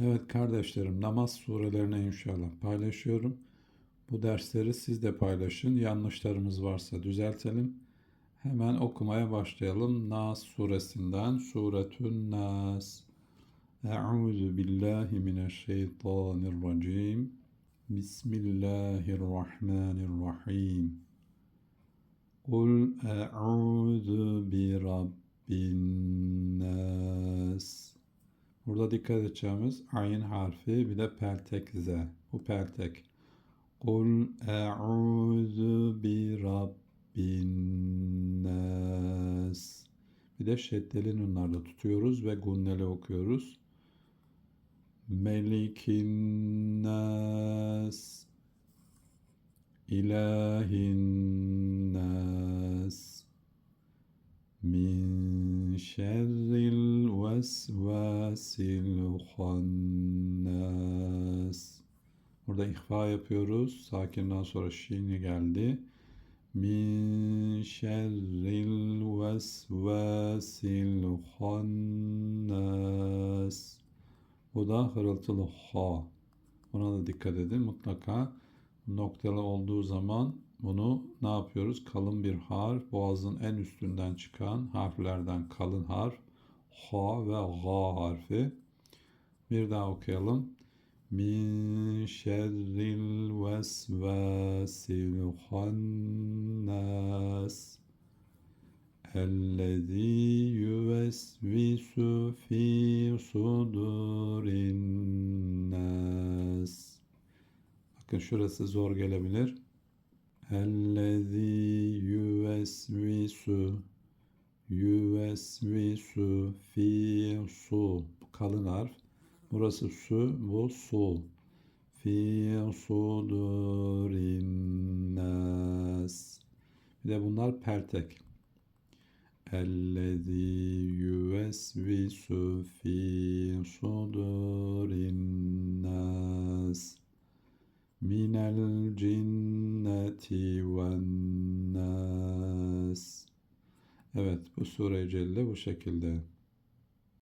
Evet kardeşlerim namaz surelerini inşallah paylaşıyorum. Bu dersleri siz de paylaşın. Yanlışlarımız varsa düzeltelim. Hemen okumaya başlayalım. Nas suresinden Suretün Nas. Euzu billahi mineşşeytanirracim. Bismillahirrahmanirrahim. Kul e'udhu bi rabbin nas. Burada dikkat edeceğimiz ayn harfi bir de peltek z. Bu peltek. Kul e'udhu bi rabbin nas. Bir de şeddeli nunlarla tutuyoruz ve gunneli okuyoruz. Melikin nas. İlahin nas. Min şerril vesvasil hannas. Burada ihfa yapıyoruz. Sakinden sonra şiini geldi. Min şerril vesvasil hannas. Bu da hırıltılı ha. Buna da dikkat edin. Mutlaka noktalı olduğu zaman bunu ne yapıyoruz? Kalın bir harf, boğazın en üstünden çıkan harflerden kalın harf, ha ve ga harfi. Bir daha okuyalım. Min şerril vesvasil hannas. Ellezî yüvesvisu fî sudurin. Bakın şurası zor gelebilir. Ellezî yüvesvisu yüvesvisu fi su kalın harf. Burası su, bu su. Fi sudurin. Bir de bunlar peltek. Ellezî yüvesvisu fi sudurin nas. Minel cinneti ven. Evet bu sure-i celle bu şekilde.